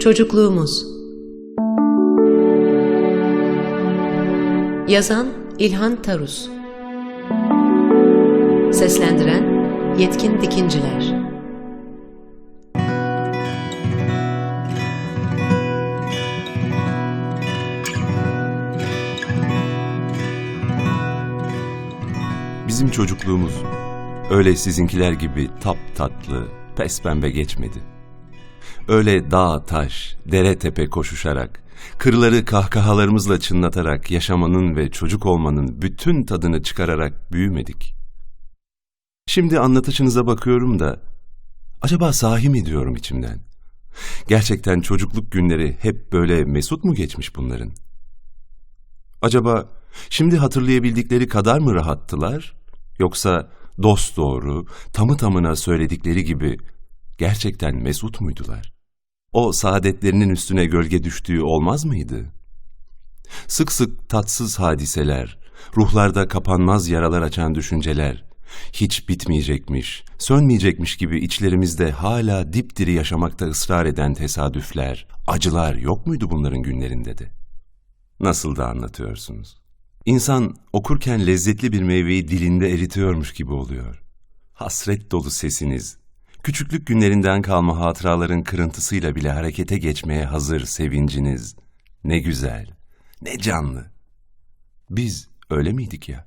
Çocukluğumuz. Yazan İlhan Tarus. Seslendiren Yetkin Dikinciler. Bizim çocukluğumuz öyle sizinkiler gibi tap tatlı, pes pembe geçmedi. Öyle dağ taş, dere tepe koşuşarak, kırları kahkahalarımızla çınlatarak yaşamanın ve çocuk olmanın bütün tadını çıkararak büyümedik. Şimdi anlatışınıza bakıyorum da, acaba sahi mi diyorum içimden? Gerçekten çocukluk günleri hep böyle mesut mu geçmiş bunların? Acaba şimdi hatırlayabildikleri kadar mı rahattılar? Yoksa dost doğru, tamı tamına söyledikleri gibi gerçekten mesut muydular? O saadetlerinin üstüne gölge düştüğü olmaz mıydı? Sık sık tatsız hadiseler, ruhlarda kapanmaz yaralar açan düşünceler, hiç bitmeyecekmiş, sönmeyecekmiş gibi içlerimizde hala dipdiri yaşamakta ısrar eden tesadüfler, acılar yok muydu bunların günlerinde de? Nasıl da anlatıyorsunuz? İnsan okurken lezzetli bir meyveyi dilinde eritiyormuş gibi oluyor. Hasret dolu sesiniz, küçüklük günlerinden kalma hatıraların kırıntısıyla bile harekete geçmeye hazır sevinciniz. Ne güzel, ne canlı. Biz öyle miydik ya?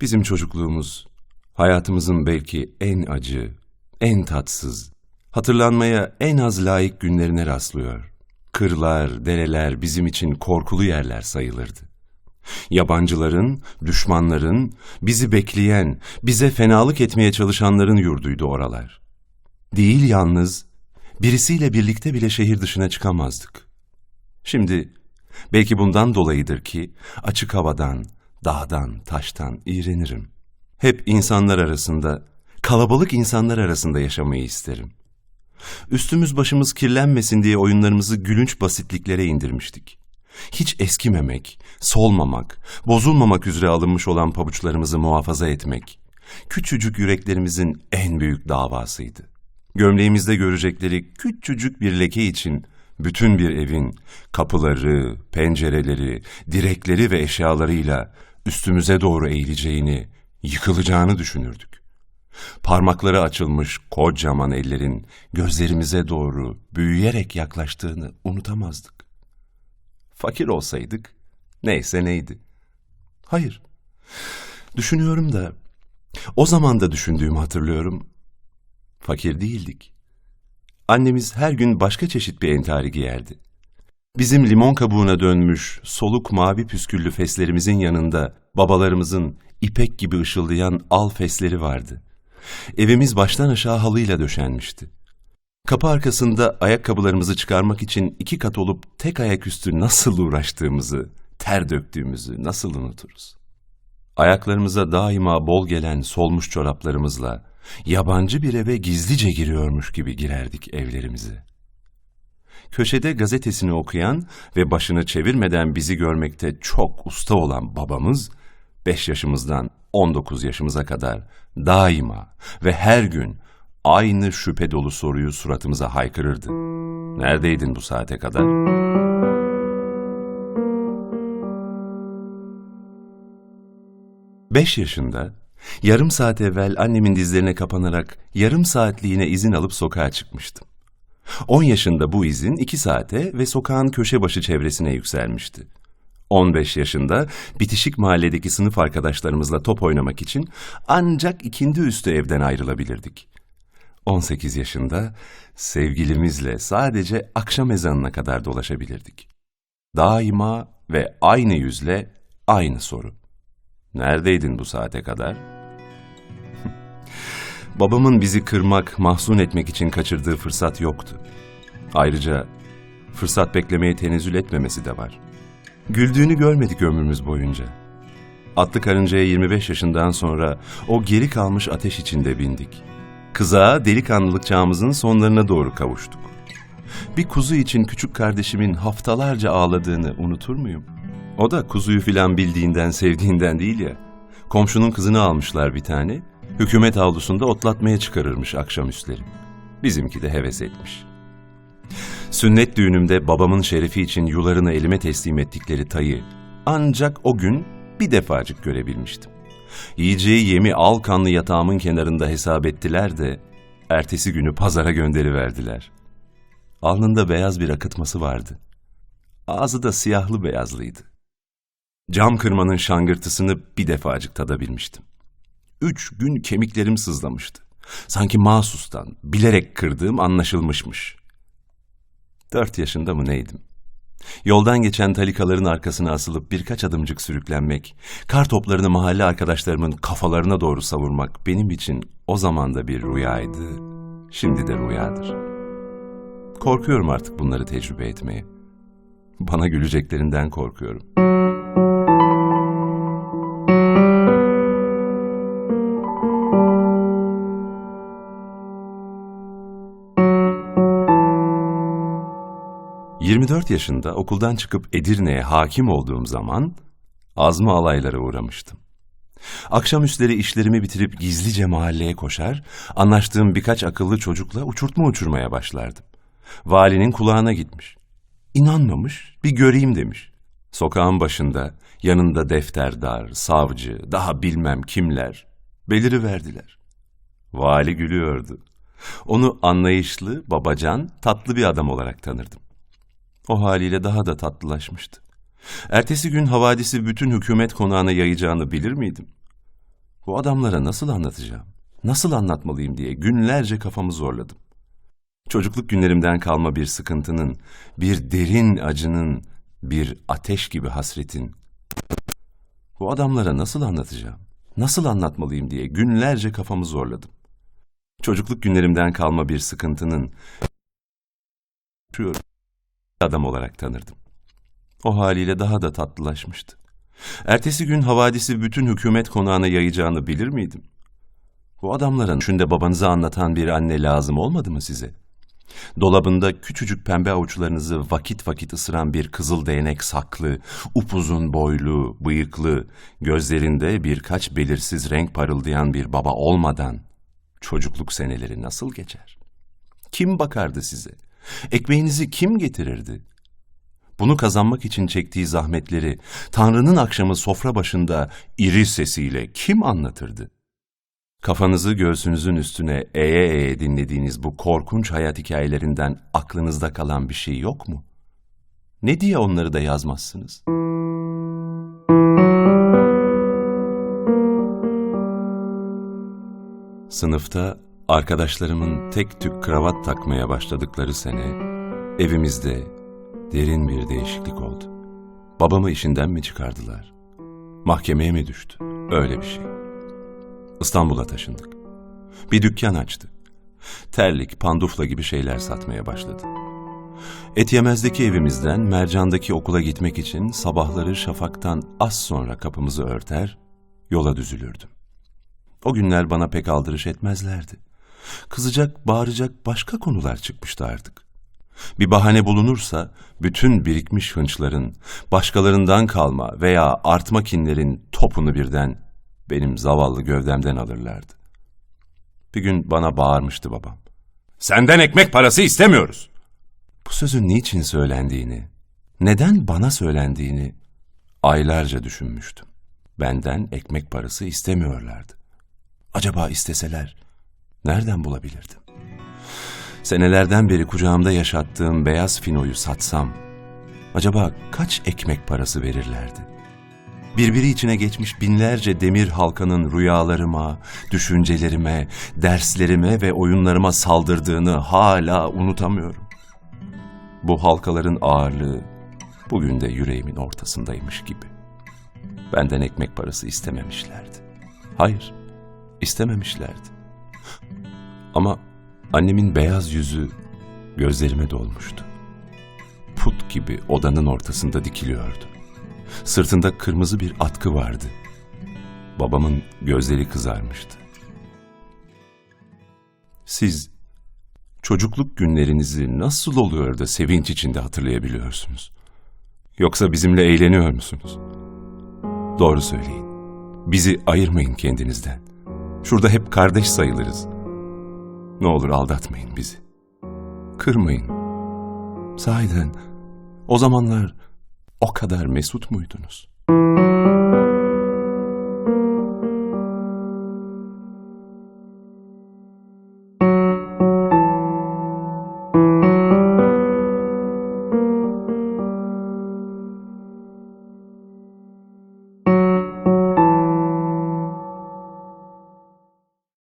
Bizim çocukluğumuz, hayatımızın belki en acı, en tatsız, hatırlanmaya en az layık günlerine rastlıyor. Kırlar, dereler bizim için korkulu yerler sayılırdı. Yabancıların, düşmanların, bizi bekleyen, bize fenalık etmeye çalışanların yurduydu oralar. Değil yalnız, birisiyle birlikte bile şehir dışına çıkamazdık. Şimdi, belki bundan dolayıdır ki, açık havadan, dağdan, taştan iğrenirim. Hep insanlar arasında, kalabalık insanlar arasında yaşamayı isterim. Üstümüz başımız kirlenmesin diye oyunlarımızı gülünç basitliklere indirmiştik. Hiç eskimemek, solmamak, bozulmamak üzere alınmış olan pabuçlarımızı muhafaza etmek, küçücük yüreklerimizin en büyük davasıydı. Gömleğimizde görecekleri küçücük bir leke için bütün bir evin kapıları, pencereleri, direkleri ve eşyalarıyla üstümüze doğru eğileceğini, yıkılacağını düşünürdük. Parmakları açılmış kocaman ellerin gözlerimize doğru büyüyerek yaklaştığını unutamazdık. Fakir olsaydık neyse neydi. Hayır. Düşünüyorum da o zaman da düşündüğümü hatırlıyorum. Fakir değildik. Annemiz her gün başka çeşit bir entari giyerdi. Bizim limon kabuğuna dönmüş soluk mavi püsküllü feslerimizin yanında babalarımızın ipek gibi ışıldayan al fesleri vardı. Evimiz baştan aşağı halıyla döşenmişti. Kapı arkasında ayakkabılarımızı çıkarmak için iki kat olup tek ayaküstü nasıl uğraştığımızı, ter döktüğümüzü nasıl unuturuz? Ayaklarımıza daima bol gelen solmuş çoraplarımızla yabancı bir eve gizlice giriyormuş gibi girerdik evlerimize. Köşede gazetesini okuyan ve başını çevirmeden bizi görmekte çok usta olan babamız, beş yaşımızdan 19 yaşımıza kadar daima ve her gün aynı şüphe dolu soruyu suratımıza haykırırdı. Neredeydin bu saate kadar? Beş yaşında, yarım saat evvel annemin dizlerine kapanarak yarım saatliğine izin alıp sokağa çıkmıştım. On yaşında bu izin iki saate ve sokağın köşe başı çevresine yükselmişti. 15 yaşında bitişik mahalledeki sınıf arkadaşlarımızla top oynamak için ancak ikindi üstü evden ayrılabilirdik. 18 yaşında sevgilimizle sadece akşam ezanına kadar dolaşabilirdik. Daima ve aynı yüzle aynı soru. Neredeydin bu saate kadar? Babamın bizi kırmak, mahzun etmek için kaçırdığı fırsat yoktu. Ayrıca fırsat beklemeye tenezzül etmemesi de var. Güldüğünü görmedik ömrümüz boyunca. Atlı karıncaya 25 yaşından sonra o geri kalmış ateş içinde bindik. Kızağa delikanlılık çağımızın sonlarına doğru kavuştuk. Bir kuzu için küçük kardeşimin haftalarca ağladığını unutur muyum? O da kuzuyu filan bildiğinden, sevdiğinden değil ya. Komşunun kızını almışlar bir tane, hükümet avlusunda otlatmaya çıkarırmış akşamüstleri. Bizimki de heves etmiş. Sünnet düğünümde babamın şerefi için yularını elime teslim ettikleri tayı ancak o gün bir defacık görebilmiştim. Yiyeceği yemi al kanlı yatağımın kenarında hesap ettiler de ertesi günü pazara gönderiverdiler. Alnında beyaz bir akıtması vardı. Ağzı da siyahlı beyazlıydı. Cam kırmanın şangırtısını bir defacık tadabilmiştim. Üç gün kemiklerim sızlamıştı. Sanki mahsustan, bilerek kırdığım anlaşılmışmış. Dört yaşında mı neydim? Yoldan geçen talikaların arkasına asılıp birkaç adımcık sürüklenmek, kar toplarını mahalle arkadaşlarımın kafalarına doğru savurmak benim için o zaman da bir rüyaydı, şimdi de rüyadır. Korkuyorum artık bunları tecrübe etmeye. Bana güleceklerinden korkuyorum. ...24 yaşında okuldan çıkıp Edirne'ye hakim olduğum zaman... ...azma alaylara uğramıştım. Akşamüstleri işlerimi bitirip gizlice mahalleye koşar... ...anlaştığım birkaç akıllı çocukla uçurtma uçurmaya başlardım. Valinin kulağına gitmiş. İnanmamış, bir göreyim demiş. Sokağın başında, yanında defterdar, savcı, daha bilmem kimler... ...beliri verdiler. Vali gülüyordu. Onu anlayışlı, babacan, tatlı bir adam olarak tanırdım. O haliyle daha da tatlılaşmıştı. Ertesi gün havadisi bütün hükümet konağına yayacağını bilir miydim? Bu adamlara nasıl anlatacağım, nasıl anlatmalıyım diye günlerce kafamı zorladım. Çocukluk günlerimden kalma bir sıkıntının, bir derin acının, bir ateş gibi hasretin. Bu adamlara nasıl anlatacağım, nasıl anlatmalıyım diye günlerce kafamı zorladım. Çocukluk günlerimden kalma bir sıkıntının, adam olarak tanırdım. O haliyle daha da tatlılaşmıştı. Ertesi gün havadisi bütün hükümet konağına yayacağını bilir miydim? Bu adamların şünde babanıza anlatan bir anne lazım olmadı mı size? Dolabında küçücük pembe avuçlarınızı vakit vakit ısıran bir kızıl değnek saklı, upuzun boylu, bıyıklı, gözlerinde birkaç belirsiz renk parıldayan bir baba olmadan çocukluk seneleri nasıl geçer? Kim bakardı size? Ekmeğinizi kim getirirdi? Bunu kazanmak için çektiği zahmetleri Tanrı'nın akşamı sofra başında iri sesiyle kim anlatırdı? Kafanızı göğsünüzün üstüne eğe eğe dinlediğiniz bu korkunç hayat hikayelerinden aklınızda kalan bir şey yok mu? Ne diye onları da yazmazsınız? Sınıfta arkadaşlarımın tek tük kravat takmaya başladıkları sene evimizde derin bir değişiklik oldu. Babamı işinden mi çıkardılar? Mahkemeye mi düştü? Öyle bir şey. İstanbul'a taşındık. Bir dükkan açtı. Terlik, pandufla gibi şeyler satmaya başladı. Etyemez'deki evimizden Mercan'daki okula gitmek için sabahları şafaktan az sonra kapımızı örter, yola düzülürdüm. O günler bana pek aldırış etmezlerdi. Kızacak, bağıracak başka konular çıkmıştı artık. Bir bahane bulunursa bütün birikmiş hınçların, başkalarından kalma veya artma kinlerin topunu birden benim zavallı gövdemden alırlardı. Bir gün bana bağırmıştı babam. Senden ekmek parası istemiyoruz. Bu sözün niçin söylendiğini, neden bana söylendiğini aylarca düşünmüştüm. Benden ekmek parası istemiyorlardı. Acaba isteseler nereden bulabilirdim? Senelerden beri kucağımda yaşattığım beyaz finoyu satsam, acaba kaç ekmek parası verirlerdi? Birbiri içine geçmiş binlerce demir halkanın rüyalarıma, düşüncelerime, derslerime ve oyunlarıma saldırdığını hala unutamıyorum. Bu halkaların ağırlığı bugün de yüreğimin ortasındaymış gibi. Benden ekmek parası istememişlerdi. Hayır, istememişlerdi. Ama annemin beyaz yüzü gözlerime dolmuştu. Put gibi odanın ortasında dikiliyordu. Sırtında kırmızı bir atkı vardı. Babamın gözleri kızarmıştı. Siz çocukluk günlerinizi nasıl oluyor da sevinç içinde hatırlayabiliyorsunuz? Yoksa bizimle eğleniyor musunuz? Doğru söyleyin. Bizi ayırmayın kendinizden. Şurada hep kardeş sayılırız. Ne olur aldatmayın bizi. Kırmayın. Sahiden o zamanlar o kadar mesut muydunuz?